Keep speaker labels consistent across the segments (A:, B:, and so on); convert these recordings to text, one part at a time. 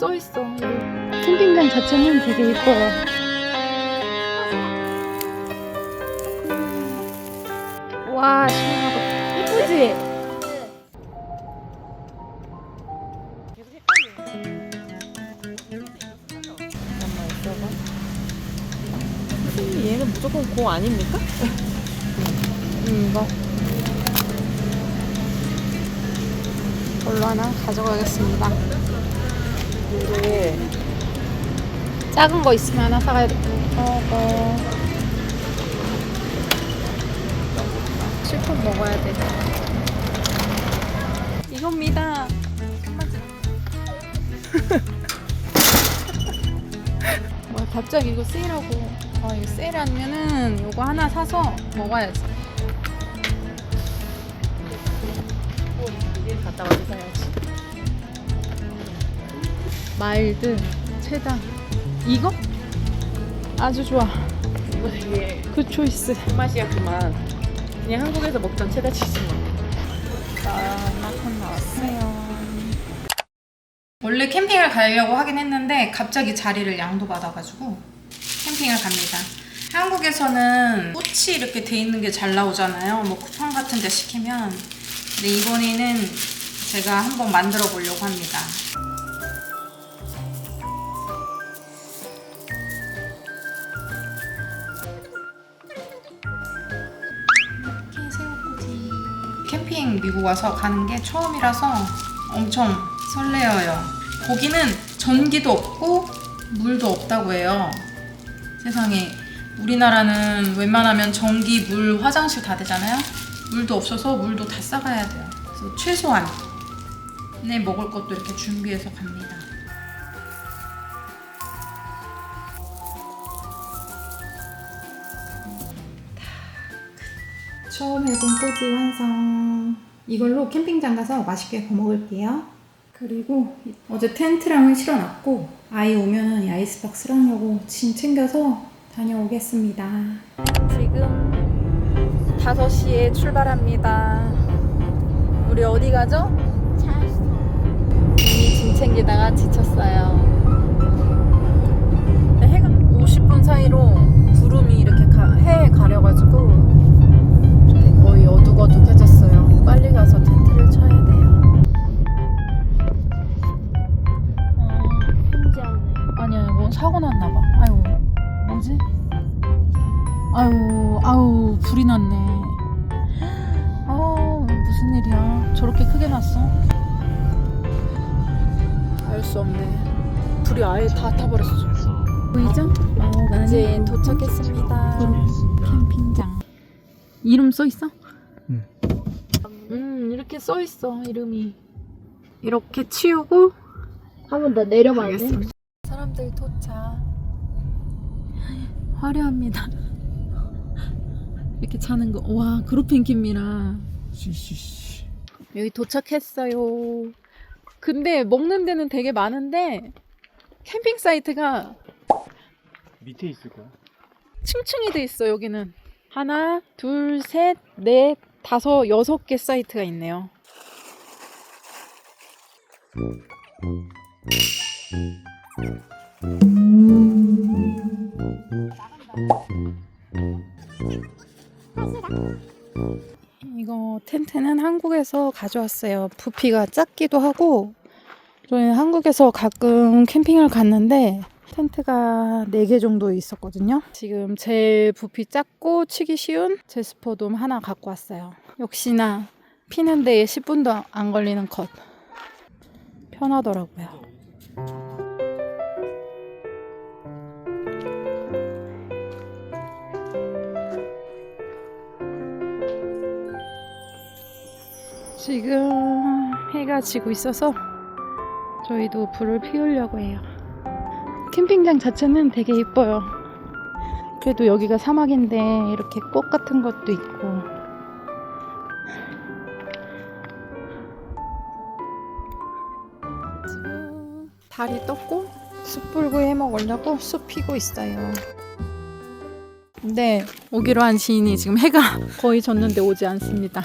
A: 써 있어. 캠핑장 자체는 되게 예뻐요. 와, 시원하다. 예쁘지?
B: 선생님 얘는 무조건 고 아닙니까?
A: 음, 이거. 걸로 하나 가져가겠습니다.
B: 이게
A: 작은 거 있으면 하나 사가야 돼. 먹어. 실컷 먹어야 돼. 이겁니다. 와, 갑자기 이거 세일하고. 아, 이거 세일 아니면은 이거 하나 사서 먹어야지.
B: 갔다 와서 사야지.
A: 마일드, 체다. 이거? 아주 좋아.
B: 이거 되게
A: 그 초이스.
B: 맛이었구만. 그냥 한국에서 먹던 체다 치즈 맛.
A: 마콘 나왔어요. 원래 캠핑을 가려고 하긴 했는데 갑자기 자리를 양도받아가지고 캠핑을 갑니다. 한국에서는 꽃이 이렇게 돼 있는 게 잘 나오잖아요. 뭐 쿠팡 같은 데 시키면. 근데 이번에는 제가 한번 만들어 보려고 합니다. 미국 와서 가는 게 처음이라서 엄청 설레어요. 거기는 전기도 없고 물도 없다고 해요. 세상에 우리나라는 웬만하면 전기, 물, 화장실 다 되잖아요. 물도 없어서 물도 다 싸가야 돼요. 그래서 최소한 내 먹을 것도 이렇게 준비해서 갑니다. 처음 해본 꼬지 완성. 이걸로 캠핑장 가서 맛있게 구워 먹을게요. 그리고 어제 텐트랑을 실어놨고 아이 오면은 이 아이스박스랑 요거 짐 챙겨서 다녀오겠습니다. 지금 5시에 출발합니다. 우리 어디 가죠? 이미 짐 챙기다가 지쳤어요. 해가 50분 사이로 아유, 불이 났네. 아, 무슨 일이야? 저렇게 크게 났어? 알 수 없네. 불이 아예 다 타버렸어. 보이죠? 이제 도착했습니다. 캠핑장. 이름 써 있어?
C: 응.
A: 음, 이렇게 써 있어, 이름이. 이렇게 치우고
D: 한 번 더 내려봐야 돼.
A: 사람들 도착. 화려합니다. 이렇게 자는 거. 와, 그룹핑 킴이라.
C: 씨씨씨.
A: 여기 도착했어요. 근데 먹는 데는 되게 많은데 캠핑 사이트가
C: 밑에 있을 거야.
A: 층층이 돼 있어 여기는 하나 둘 셋 넷 다섯 여섯 개 사이트가 있네요 한국에서 가져왔어요 부피가 작기도 하고 저희는 한국에서 가끔 캠핑을 갔는데 텐트가 4개 정도 있었거든요. 지금 제일 부피 작고 치기 쉬운 제스퍼돔 하나 갖고 왔어요. 역시나 피는 데에 10분도 안 걸리는 컷. 편하더라고요. 지금 해가 지고 있어서 저희도 불을 피우려고 해요. 캠핑장 자체는 되게 이뻐요. 그래도 여기가 사막인데 이렇게 꽃 같은 것도 있고. 지금 달이 떴고 숯불구이 해 먹으려고 숯 피고 있어요. 근데 오기로 한 지인이 지금 해가 거의 졌는데 오지 않습니다.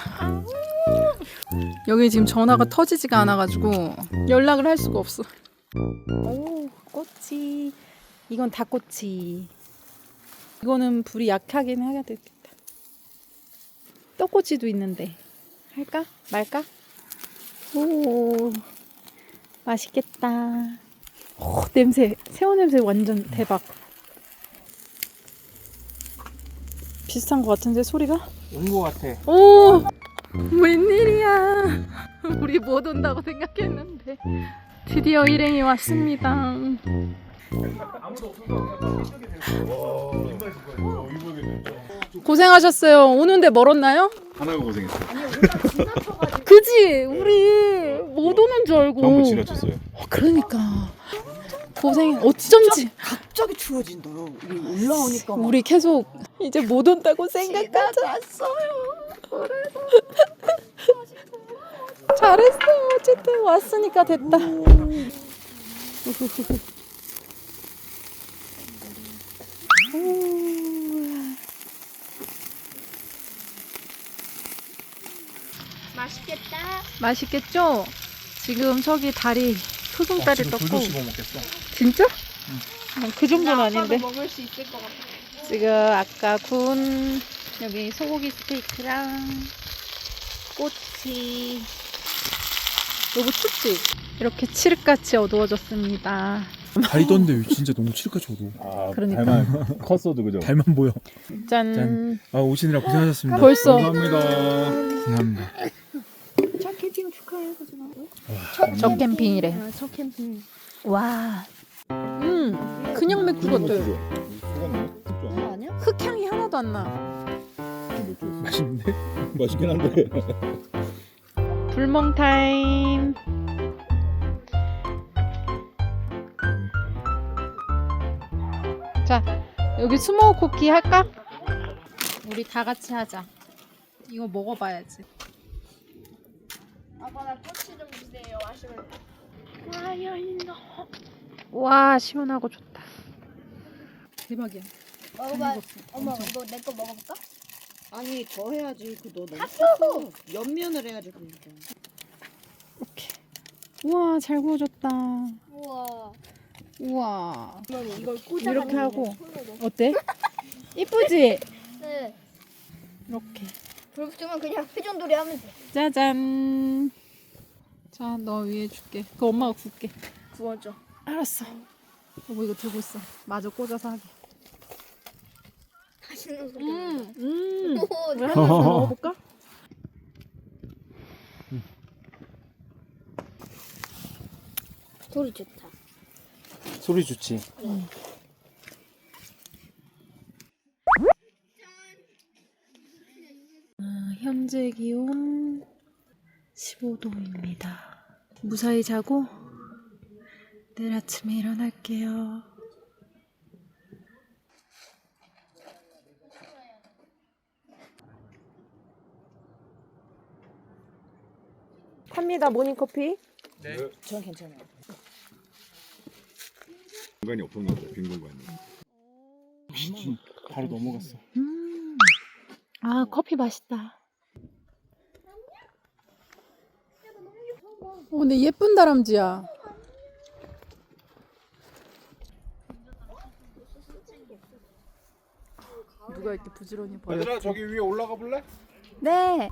A: 여기 지금 전화가 터지지가 않아가지고 연락을 할 수가 없어. 오, 꼬치. 이건 닭꼬치. 이거는 불이 약하긴 해야 되겠다. 떡꼬치도 있는데. 할까? 말까? 오, 맛있겠다. 오, 냄새, 새우 냄새 완전 대박. 비슷한 것 같은데 소리가?
C: 온거 같아.
A: 오, 웬일이야? 우리 못 온다고 생각했는데 드디어 일행이 왔습니다. 고생하셨어요. 오는데 멀었나요?
E: 하나가 고생했어.
A: 그지? 우리 못 오는 줄 알고.
E: 전부 지나쳤어요.
A: 어, 그러니까 고생 어쩐지
F: 갑자기 추워진다. 우리 올라오니까 막
A: 우리 계속 이제 못 온다고 생각하자. 잘했어. 어쨌든 왔으니까 됐다.
D: 맛있겠다.
A: 맛있겠죠? 지금 저기 다리 소금다리
C: 지금
A: 떴고
C: 씹어 먹겠어.
A: 진짜? 어, 그 정도는 아닌데
D: 먹을 수 있을 것 같아.
A: 지금 아까 군 여기 소고기 스테이크랑 꼬치 너무 춥지? 이렇게 칠흑같이 어두워졌습니다
C: 다리 떴는데 진짜 너무 칠까 저도.
E: 아,
A: 그러니까.
E: 달만 컸어도 그죠?
C: 달만 보여.
A: 짠,
C: 짠. 아 오시느라 고생하셨습니다.
A: 벌써
E: 감사합니다.
C: 감사합니다.
D: 첫 캠핑 축하해, 서준아.
A: 저 캠핑이래
D: 아, 첫 캠핑.
A: 와 음, 그냥 맥주 같아요
D: 그거 아니야?
A: 흑향이 하나도 안 나
C: 맛있는데?
E: 맛있긴 한데.
A: 불멍 타임. 자, 여기 스모어 쿠키 할까? 우리 다 같이 하자. 이거 먹어봐야지.
D: 아빠 나 꼬치 좀 주세요. 마시면.
A: 와, 시원하고 좋다. 대박이야.
D: 먹어봐. 엄마, 너내거 먹어볼까?
F: 아니 더 해야지. 그너 너무
D: 탔어!
F: 옆면을 해야지 그러니까.
A: 오케이. 우와, 잘 구워졌다.
D: 우와.
A: 우와.
D: 이걸 꽂아.
A: 이렇게 하고. 어때? 이쁘지?
D: 네.
A: 이렇게.
D: 불 붙으면 그냥 회전돌이 하면 돼.
A: 짜잔. 자, 너 위에 줄게. 그 엄마가 굽게.
D: 구워줘.
A: 알았어. 여보 이거 들고 있어. 마저 꽂아서 하게.
D: 맛있는 소리.
A: 음, 음.
D: 오,
A: 우리 한입 먹어볼까?
D: 소리 좋다.
C: 소리 좋지.
A: 현재 기온 15도입니다. 무사히 자고 내일 아침에 일어날게요. 팝니다 모닝커피.
F: 전 괜찮아요.
E: 공간이 없었나 보다. 빈 공간이.
C: 바로 넘어갔어.
A: 음. 아 커피 맛있다. 어, 근데 예쁜 다람쥐야. 누가 이렇게 부지런히 보여?
E: 얘들아 저기 위에 올라가 볼래?
A: 네.